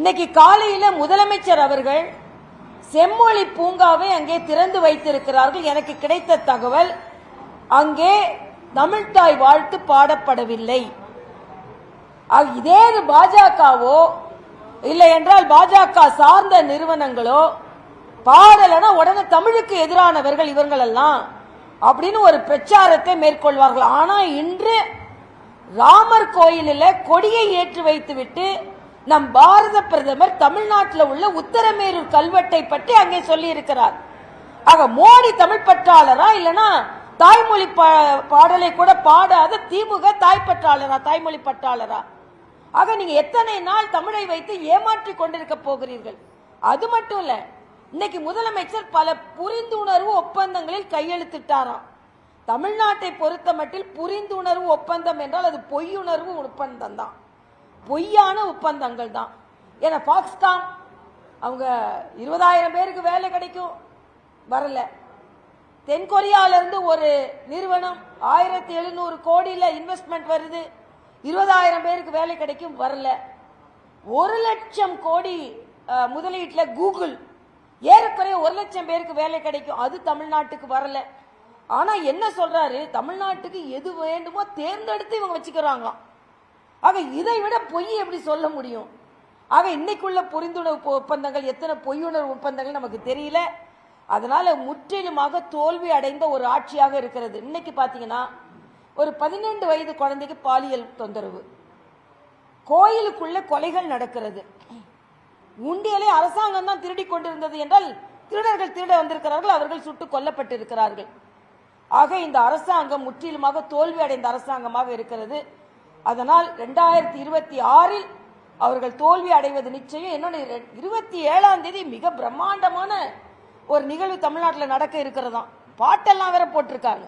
இன்னைக்கு காலையில முதலமைச்சர் அவர்கள் செம்மொழி பூங்காவை அங்கே திறந்து வைத்திருக்கிறார்கள். எனக்கு கிடைத்த தகவல் அங்கே தமிழ்தாய் வாழ்த்து பாடப்படவில்லை. இதே பாஜகவோ இல்லை என்றால் பாஜக சார்ந்த நிறுவனங்களோ பாடலனா உடனே தமிழுக்கு எதிரானவர்கள் இவர்கள் எல்லாம் அப்படின்னு ஒரு பிரச்சாரத்தை மேற்கொள்வார்கள். ஆனா இன்று ராமர் கோயிலில் கொடியை ஏற்றி வைத்துவிட்டு நம் பாரத பிரதமர் தமிழ்நாட்டில் உள்ள உத்தரமேரூர் கல்வெட்டை பற்றி அங்கே சொல்லி இருக்கிறார் ஆக மோடி தமிழ் பற்றாளரா இல்லனா தாய்மொழி பா- பாடலை கூட பாடாத திமுக தாய் பற்றாளரா தாய்மொழி பற்றாளரா? ஆக நீங்க எத்தனை நாள் தமிழை வைத்து ஏமாற்றி கொண்டிருக்க போகிறீர்கள்? அது மட்டும் இல்ல இன்னைக்கு முதலமைச்சர் பல புரிந்துணர்வு ஒப்பந்தங்களில் கையெழுத்திட்டாராம். தமிழ்நாட்டை பொறுத்த மட்டில் புரிந்துணர்வு ஒப்பந்தம் என்றால் அது பொய்யுணர்வு ஒப்பந்தம் தான் பொய்யான ஒப்பந்தங்கள் தான். ஏன்னா பாகிஸ்தான் அவங்க இருபதாயிரம் பேருக்கு வேலை கிடைக்கும். வரல. தென்கொரியாவிலேருந்து ஒரு நிறுவனம் ஆயிரத்தி எழுநூறு கோடியில் இன்வெஸ்ட்மெண்ட் வருது. இருபதாயிரம் பேருக்கு வேலை கிடைக்கும் வரல. ஒரு லட்சம் கோடி முதலீட்டில் கூகுள். ஏறக்குறைய ஒரு லட்சம் பேருக்கு வேலை கிடைக்கும். அது தமிழ்நாட்டுக்கு வரல. ஆனால் என்ன சொல்கிறாரு தமிழ்நாட்டுக்கு எது வேண்டுமோ தேர்ந்தெடுத்து இவங்க வச்சுக்கிறாங்களாம். ஆக இதை விட பொய் எப்படி சொல்ல முடியும்? ஆக இன்னைக்குள்ள புரிந்துணர்வு ஒப்பந்தங்கள் எத்தனை பொய்யுணர்வு ஒப்பந்தங்கள் நமக்கு தெரியல. அதனால முற்றிலுமாக தோல்வி அடைந்த ஒரு ஆட்சியாக இருக்கிறது. இன்னைக்கு பார்த்தீங்கன்னா ஒரு பதினெண்டு வயது குழந்தைக்கு பாலியல் தொந்தரவு. கோயிலுக்குள்ள கொலைகள் நடக்கிறது. உண்டியலை அரசாங்கம் தான் திருடி கொண்டிருந்தது என்றால் திருடர்கள் திருட வந்திருக்கிறார்கள் அவர்கள் சுட்டுக் கொல்லப்பட்டிருக்கிறார்கள். ஆக இந்த அரசாங்கம் முற்றிலுமாக தோல்வி அடைந்த அரசாங்கமாக இருக்கிறது. அதனால் ரெண்டாயிரத்தி இருபத்தி ஆறில் அவர்கள் தோல்வி அடைவது நிச்சயம். என்னுடைய இருபத்தி ஏழாம் தேதி மிக பிரம்மாண்டமான ஒரு நிகழ்வு தமிழ்நாட்டில் நடக்க இருக்கிறதாம். பாட்டெல்லாம் வேற போட்டிருக்காங்க.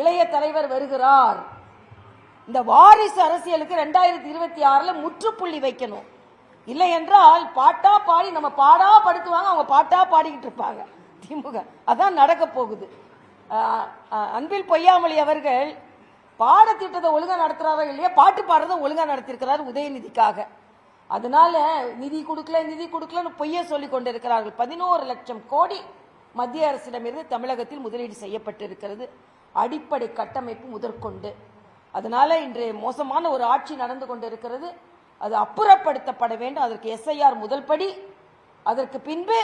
இளைய தலைவர் வருகிறார். இந்த வாரிசு அரசியலுக்கு ரெண்டாயிரத்தி இருபத்தி ஆறுல முற்றுப்புள்ளி வைக்கணும். இல்லை என்றால் பாட்டா பாடி நம்ம பாடா படுத்துவாங்க அவங்க பாட்டா பாடிக்கிட்டு இருப்பாங்க. திமுக. அதான் நடக்க போகுது. அன்பில் பொய்யாமொழி அவர்கள் பாடத்திட்டத்தை ஒழுங்கா நடத்துறாரோ இல்லையா பாட்டு பாடுறதை ஒழுங்கா நடத்திருக்கிறார் உதயநிதிக்காக. அதனால நிதி கொடுக்கல நிதி கொடுக்கலன்னு பொய்ய சொல்லி கொண்டிருக்கிறார்கள். பதினோரு லட்சம் கோடி மத்திய அரசிடமிருந்து தமிழகத்தில் முதலீடு செய்யப்பட்டிருக்கிறது. அடிப்படை கட்டமைப்பு முதற்கொண்டு. அதனால இன்று மோசமான ஒரு ஆட்சி நடந்து கொண்டிருக்கிறது. அது அப்புறப்படுத்தப்பட வேண்டும். அதற்கு எஸ்ஐஆர் முதல் படி. அதற்கு பின்பு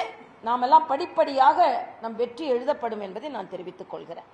நாமெல்லாம் படிப்படியாக நம் வெற்றி எழுதப்படும் என்பதை நான் தெரிவித்துக் கொள்கிறேன்.